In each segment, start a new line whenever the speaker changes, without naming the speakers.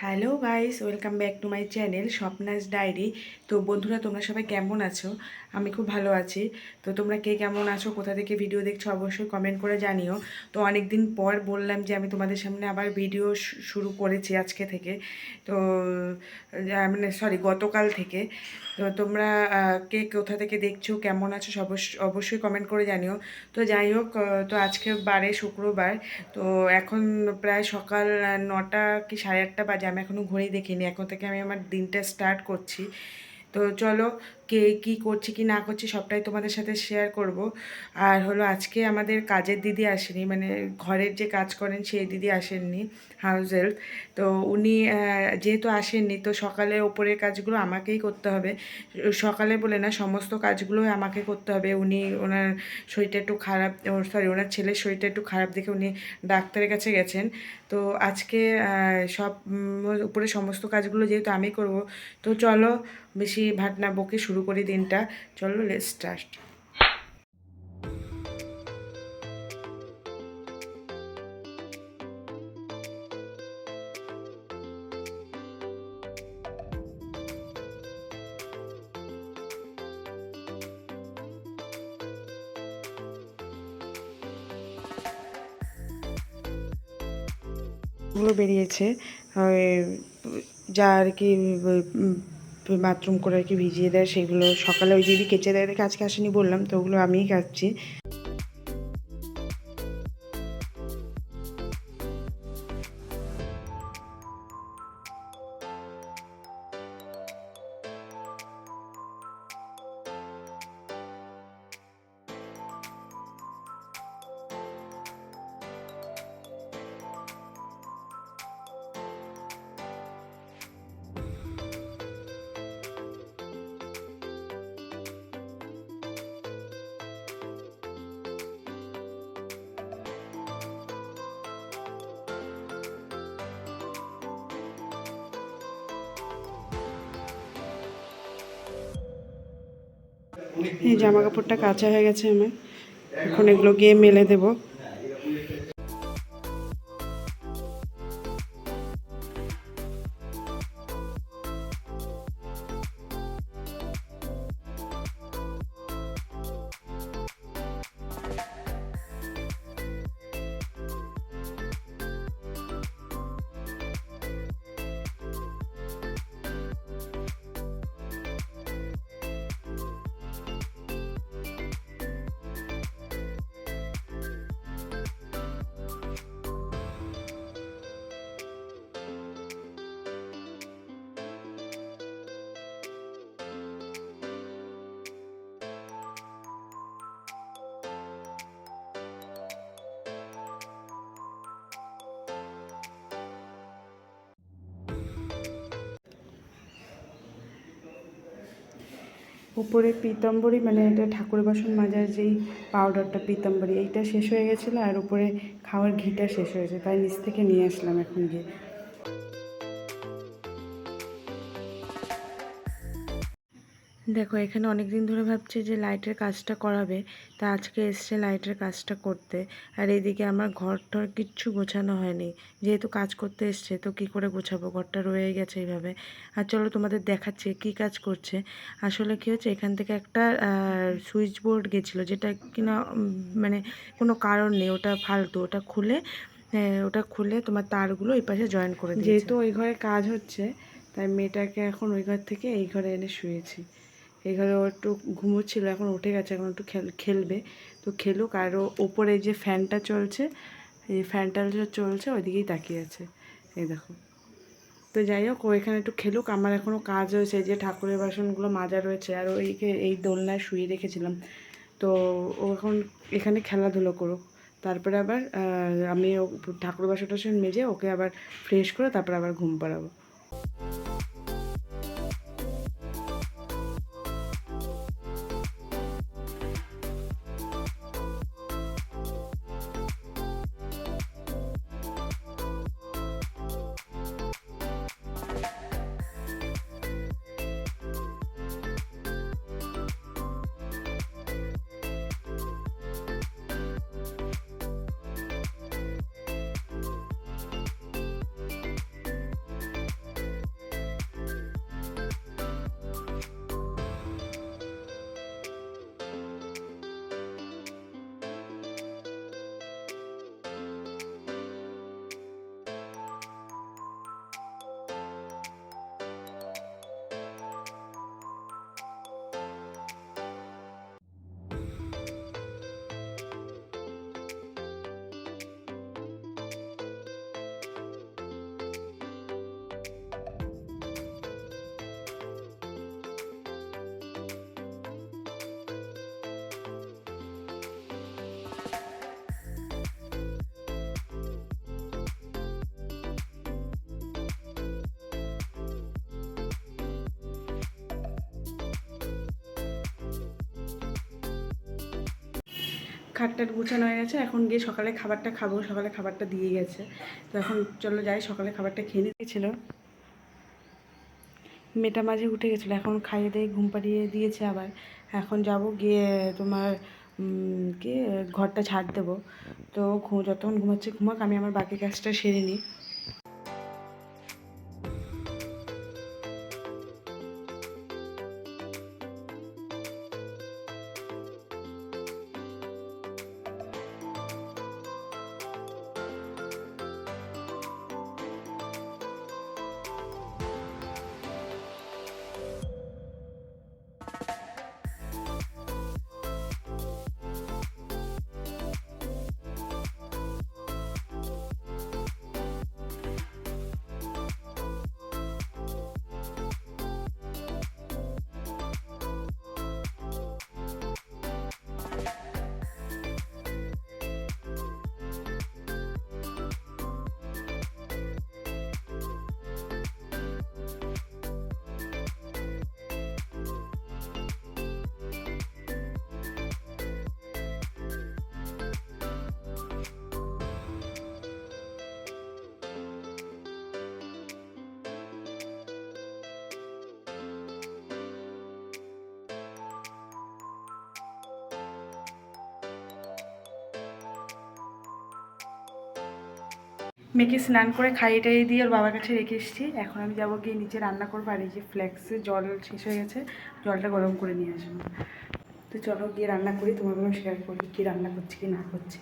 Hello guys, welcome back to my channel Swapna's diary. তো বন্ধুরা, তোমরা সবাই কেমন আছো? আমি খুব ভালো আছি। তো তোমরা কে কেমন আছো, কোথা থেকে ভিডিও দেখছ, অবশ্যই কমেন্ট করে জানিও। তো অনেক দিন পর বললাম যে, আমি তোমাদের সামনে আবার ভিডিও শুরু করেছি আজকে থেকে। তো মানে সরি গতকাল থেকে। তো তোমরা কে কোথা থেকে দেখছ, কেমন আছো অবশ্য- অবশ্যই কমেন্ট করে জানিও। তো যাই হোক তো আজকে বারে শুক্রবার। তো এখন প্রায় সকাল নটা কি সাড়ে আটটা বাজে আমি এখনও ঘড়ি দেখিনি। এখন থেকে আমি আমার দিনটা স্টার্ট করছি। তো চলো কে কি করছি, কি না করছি, সবটাই তোমাদের সাথে শেয়ার করব। আর হলো আজকে আমাদের কাজের দিদি আসেনি মানে ঘরের যে কাজ করেন সেই দিদি আসেননি হাউস হেল্প তো উনি যেহেতু আসেননি, তো সকালে ওপরের কাজগুলো আমাকেই করতে হবে। সকালে বলে না, সমস্ত কাজগুলোই আমাকে করতে হবে। উনি, ওনার শরীরটা একটু খারাপ সরি ওনার ছেলের শরীরটা একটু খারাপ দেখে উনি ডাক্তারের কাছে গেছেন। তো আজকে সব উপরে সমস্ত কাজগুলো যেহেতু আমি করব, তো চলো বেশি ভাট না বকে শুরু করি দিনটা। চলো লেট স্টার্ট বেরিয়েছে। যা আর কি বাথরুম করে আর কি ভিজিয়ে দেয় সেগুলো সকালে ওই দিদি কেচে দেয় দেখে আজকে আসেনি বললাম, তো ওগুলো আমিই কাচ্ছি। এই জামা কাপড়টা কাঁচা হয়ে গেছে আমার। এখন এগুলো গিয়ে মেলে দেবো। উপরে পীতাম্বরী মানে এটা ঠাকুর বাসন মাজার যেই পাউডারটা পীতাম্বরী, এইটা শেষ হয়ে গেছিল আর উপরে খাওয়ার ঘিটা শেষ হয়েছে, তাই নিচ থেকে নিয়ে আসলাম এখন গিয়ে। দেখো, এখানে অনেক দিন ধরে ভাবছে যে লাইটের কাজটা করাবে, তা আজকে এসছে লাইটের কাজটা করতে। আর এদিকে আমার ঘর টর কিচ্ছু গোছানো হয়নি। যেহেতু কাজ করতে এসছে, তো কি করে গোছাবো? ঘরটা রয়ে গেছে এইভাবে। আর চলো তোমাদের দেখাচ্ছে কি কাজ করছে। আসলে কি হচ্ছে, এখান থেকে একটা সুইচ বোর্ড গেছিল, যেটা কিনা মানে কোনো কারণ নেই, ওটা ফালতু। ওটা খুলে ওটা খুলে তোমার তারগুলো এই পাশে জয়েন করে যেহেতু ওই ঘরে কাজ হচ্ছে, তাই মেয়েটাকে এখন ওই ঘর থেকে এই ঘরে এনে শুয়েছি। ঘরে ও একটু ঘুমোচ্ছিল, এখন উঠে গেছে, এখন একটু খেল, খেলবে। তো খেলুক, আর ওপরে যে ফ্যানটা চলছে, এই ফ্যানটা চলছে, ওইদিকেই তাকিয়ে আছে। এই দেখো। তো যাই হোক এখানে একটু খেলুক, আমার এখনও কাজ হয়েছে যে ঠাকুরের বাসনগুলো মাজা রয়েছে, আর ওইকে এই দোলনায় শুয়ে রেখেছিলাম। তো ও এখন এখানে খেলাধুলো করুক। তারপরে আবার আমি ঠাকুর বাসন টাসন মেজে ওকে আবার ফ্রেশ করে তারপর আবার ঘুম পাড়াবো। খাটটাট গুছানো হয়ে গেছে, এখন গিয়ে সকালে খাবারটা খাব, সকালে খাবারটা দিয়ে গেছে। তো এখন চলো যাই, সকালে খাবারটা খেয়ে নিয়েছিল মেটা মাঝে উঠে গেছিল, এখন খাইয়ে দিয়ে ঘুম পাড়িয়ে দিয়েছে আবার। এখন যাব গিয়ে তোমার কে, ঘরটা ছাড় দেবো। তো যতক্ষণ ঘুমাচ্ছে ঘুমাক, আমি আমার বাকি কাজটা সেরে নিই। মেয়েকে স্নান করে খাইয়ে টাইয়ে দিয়ে ওর বাবার কাছে রেখে এসেছি। এখন আমি যাব গিয়ে নিচে রান্না করব আর এই যে ফ্ল্যাক্সে জল শেষ হয়ে গেছে, জলটা গরম করে নিয়ে আসব। তো চলো গিয়ে রান্না করি তোমাকে শেয়ার করি, কী রান্না করছি, কি না করছি।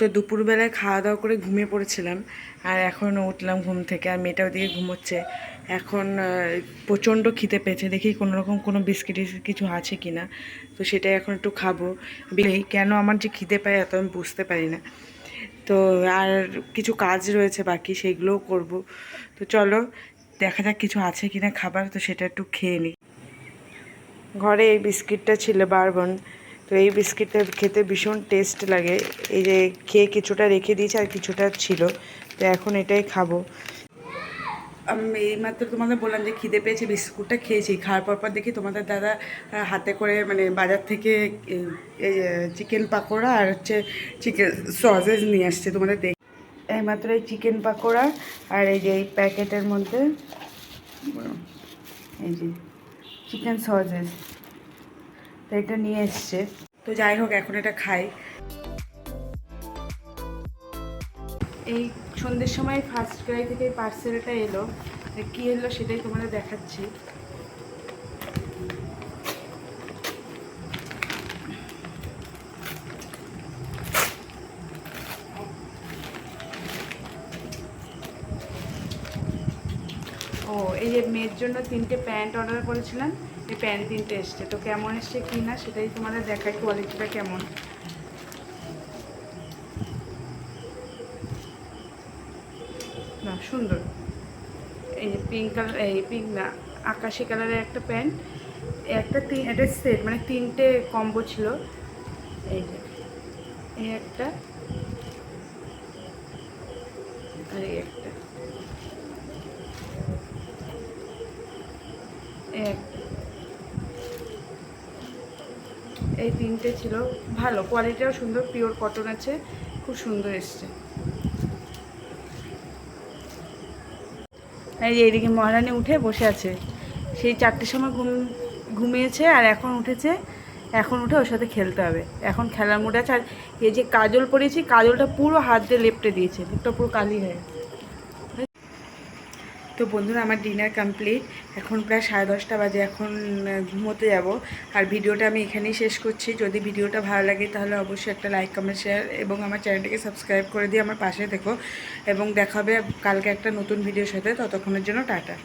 তো দুপুরবেলায় খাওয়া দাওয়া করে ঘুমিয়ে পড়েছিলাম। আর এখন উঠলাম ঘুম থেকে, আর মেয়েটা ওদিকে ঘুমোচ্ছে। এখন প্রচণ্ড খিদে পেয়েছে, দেখি কোনো রকম কোনো বিস্কিট কিছু আছে কি না তো সেটাই এখন একটু খাব। বিলেই কেন আমার যে খিদে পায় এত আমি বুঝতে পারি না। তো আর কিছু কাজ রয়েছে বাকি, সেগুলোও করব। তো চলো, দেখা যাক কিছু আছে কি না খাবার, তো সেটা একটু খেয়ে নিই ঘরে এই বিস্কিটটা ছিল বারবন। তো এই বিস্কিটটা খেতে ভীষণ টেস্ট লাগে। এই যে খেয়ে কিছুটা রেখে দিয়েছি আর কিছুটা ছিল। তো এখন এটাই খাব। আমি এইমাত্র তোমাদের বললাম যে খিদে পেয়েছে, বিস্কুটটা খেয়েছি। খাওয়ার পর পর দেখি তোমাদের দাদা হাতে করে মানে বাজার থেকে চিকেন পাকোড়া আর হচ্ছে চিকেন সসেস নিয়ে আসছে তোমাদের দেখ এইমাত্র এই চিকেন পাকোড়া আর এই যে এই প্যাকেটের মধ্যে, এই যে চিকেন সসেস তো এটা নিয়ে এসছে। তো যাই হোক, এখন এটা খাই। এই সন্ধ্যের সময় ফার্স্ট ক্রাই থেকে পার্সেলটা এলো। কী এলো সেটাই তোমাদের দেখাচ্ছি। ও, এই যে মেয়ের জন্য তিনটে প্যান্ট অর্ডার করেছিলাম এই প্যান্ট তিনটে এসছে। তো কেমন এসছে কি না সেটাই তোমাদের দেখাই কোয়ালিটিটা কেমন? না, সুন্দর। এই যে পিঙ্ক কালার এই পিঙ্ক না, আকাশি কালারের একটা প্যান্ট। একটা তিন একটা সেট মানে তিনটে কম্বো ছিল। এই যে, এই একটা আর এই একটা এই তিনটে ছিল। ভালো কোয়ালিটিও সুন্দর পিওর কটন আছে। খুব সুন্দর এসছে। এই যে এইদিকে মহারানী উঠে বসে আছে। সেই চারটের সময় ঘুম, ঘুমিয়েছে আর এখন উঠেছে। এখন উঠে ওর সাথে খেলতে হবে। এখন খেলার মুড আছে। আর এই যে কাজল পরিয়েছি কাজলটা পুরো হাত দিয়ে লেপটে দিয়েছে। মুখটা পুরো কালি হয়ে। তো বন্ধুরা, আমার ডিনার কমপ্লিট এখন প্রায় সাড়ে দশটা বাজে, এখন ঘুমোতে যাব। আর ভিডিওটা আমি এখানেই শেষ করছি। যদি ভিডিওটা ভালো লাগে, তাহলে অবশ্যই একটা লাইক কমেন্ট শেয়ার এবং আমার চ্যানেলটিকে সাবস্ক্রাইব করে দিয়ে আমার পাশে দেখো এবং দেখাবে কালকে একটা নতুন ভিডিওর সাথে। ততক্ষণের জন্য টাটা।